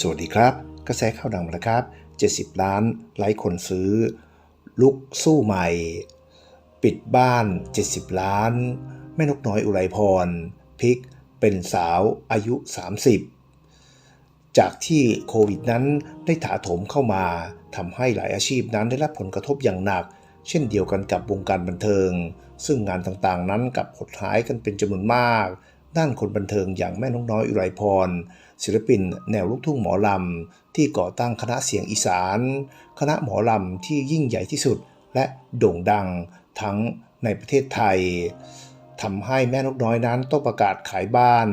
สวัสดีครับ กระแสข่าวดังมาแล้วครับ 70 ล้านไลค์คนซื้อ ลุกสู้ใหม่ ปิดบ้าน 70 ล้าน แม่นกน้อยอุไรพรพิกเป็นสาวอายุ 30 จากที่โควิดนั้นได้ถาโถมเข้ามาทำให้หลายอาชีพนั้นได้รับผลกระทบอย่างหนัก เช่นเดียวกันกับวงการบันเทิง ซึ่งงานต่างๆนั้นกับหดหายกันเป็นจำนวนมาก ด้านคนบันเทิงอย่างแม่นกน้อยอุไรพร ศิลปิน แนวลูกทุ่งหมอลำ ที่ก่อตั้งคณะเสียงอีสาน คณะหมอลำที่ยิ่งใหญ่ที่สุดและโด่งดังทั้งในประเทศไทยทำให้แม่นกน้อยนั้นต้องประกาศขายบ้าน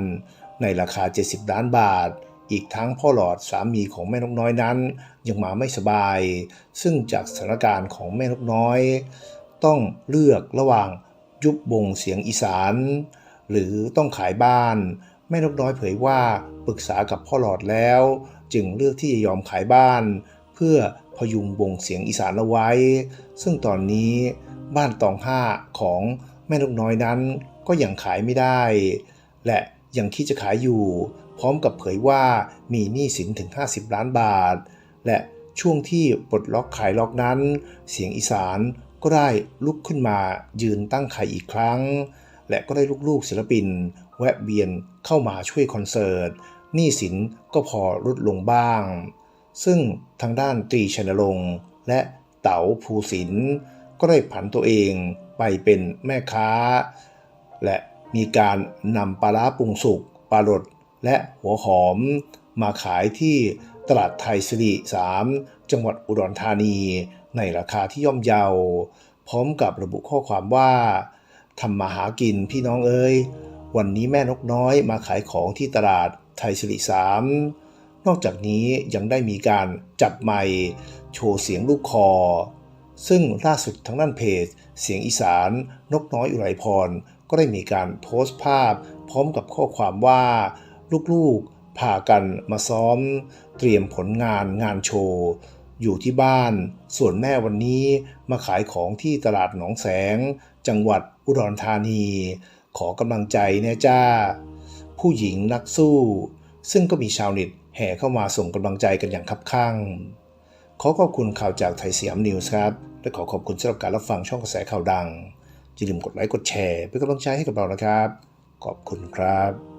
ในราคา 70 ล้านบาท อีกทั้งพ่อหลอดสามีของแม่นกน้อยนั้น ยังมาไม่สบาย ซึ่งจากสถานการณ์ของแม่นกน้อย ต้องเลือกระหว่างยุบวงเสียงอีสาน หรือต้องขายบ้าน แม่นกน้อยเผยว่าปรึกษากับพ่อหลอดแล้ว จึงเลือกที่จะยอมขายบ้าน เพื่อพยุงวงเสียงอีสานเอาไว้ ซึ่งตอนนี้บ้านตองห้าของแม่นกน้อยนั้นก็ยังขายไม่ได้ และยังคิดจะขายอยู่ พร้อมกับเผยว่ามีหนี้สินถึง 50 ล้านบาท และช่วงที่ปลดล็อกขายล็อกนั้น เสียงอีสานก็ได้ลุกขึ้นมายืนตั้งขายอีกครั้ง และก็ได้ลูกๆศิลปิน แวะเวียนเข้ามาช่วยคอนเสิร์ตหนี้สินก็พอลดลงบ้าง ซึ่งทางด้านตรีชนรงค์และเต๋าภูสินก็ได้ผันตัวเองไปเป็นแม่ค้า และมีการนำปลาร้าปรุงสุกปลารดและหัวหอม มาขายที่ตลาดไทยสิริ3จังหวัดอุดรธานี ในราคาที่ย่อมเยา พร้อมกับระบุข้อความว่า ทำมาหากินพี่น้องเอ้ย วันนี้แม่นกน้อยมาขายของที่ตลาดไทยสิริ3นอกจากนี้ยังได้มีการจับไมค์โชว์เสียงลูกคอ ซึ่งล่าสุดทางด้านเพจ เสียงอีสาน นกน้อยอุไรพร ก็ได้มีการโพสต์ภาพ พร้อมกับข้อความว่า ลูกๆพากันมาซ้อม เตรียมผลงานงานโชว์ อยู่ที่บ้าน ส่วนแม่วันนี้มาขายของที่ตลาดหนองแสง จังหวัดอุดรธานี ขอกำลังใจแน่จ้า ผู้หญิงนักสู้ ซึ่งก็มีชาวเน็ตแห่เข้ามาส่งกำลังใจกันอย่างคับข้างขอขอบคุณข่าวจากไทยสยามนิวส์ครับ และขอขอบคุณสำหรับการรับฟังช่องกระแสข่าวดังอย่าลืมกดไลค์กดแชร์เป็นกำลังใจให้กับเรานะครับ ขอบคุณครับ